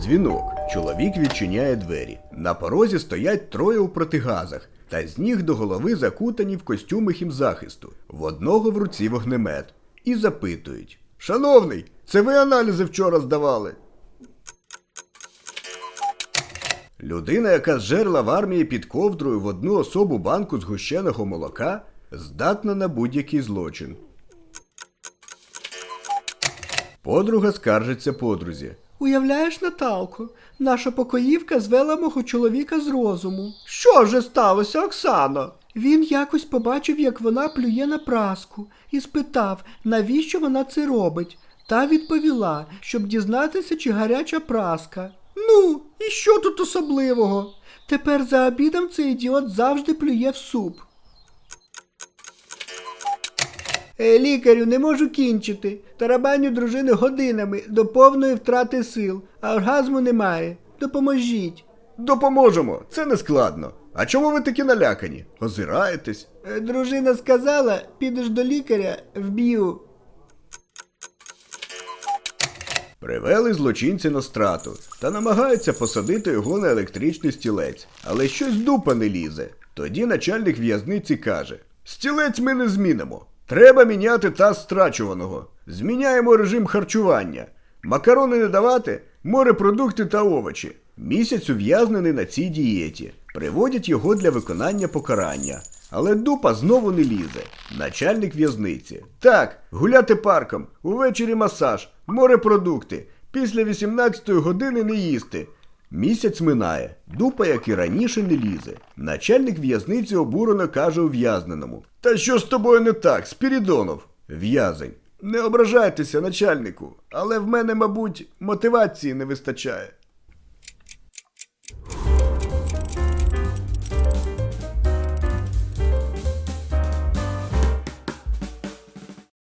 Дзвінок. Чоловік відчиняє двері. На порозі стоять троє у протигазах, та з ніг до голови закутані в костюми хімзахисту. В одного в руці вогнемет. І запитують: Шановний, це ви аналізи вчора здавали? Людина, яка зжерла в армії під ковдрою в одну особу банку згущеного молока, здатна на будь-який злочин. Подруга скаржиться подрузі. Уявляєш, Наталко, наша покоївка звела мого чоловіка з розуму. Що же сталося, Оксано? Він якось побачив, як вона плює на праску, і спитав, навіщо вона це робить. Та відповіла, щоб дізнатися, чи гаряча праска. Ну, і що тут особливого? Тепер за обідом цей ідіот завжди плює в суп. Лікарю, не можу кінчити. Тарабаню дружини годинами до повної втрати сил, а оргазму немає. Допоможіть. Допоможемо, це не складно. А чому ви такі налякані? Озираєтесь? Е, Дружина сказала, підеш до лікаря, вб'ю. Привели злочинця на страту та намагаються посадити його на електричний стілець, але щось дупа не лізе. Тоді начальник в'язниці каже: Стілець ми не змінимо. Треба міняти таз страчуваного. Зміняємо режим харчування. Макарони не давати, морепродукти та овочі. Місяць ув'язнений на цій дієті. Приводять його для виконання покарання. Але дупа знову не лізе. Начальник в'язниці. Так, гуляти парком, увечері масаж, морепродукти. Після 18 години не їсти. Місяць минає, дупа, як і раніше, не лізе. Начальник в'язниці обурено каже ув'язненому. Та що з тобою не так, Спірідонов? В'язень. Не ображайтеся, начальнику, але в мене, мабуть, мотивації не вистачає.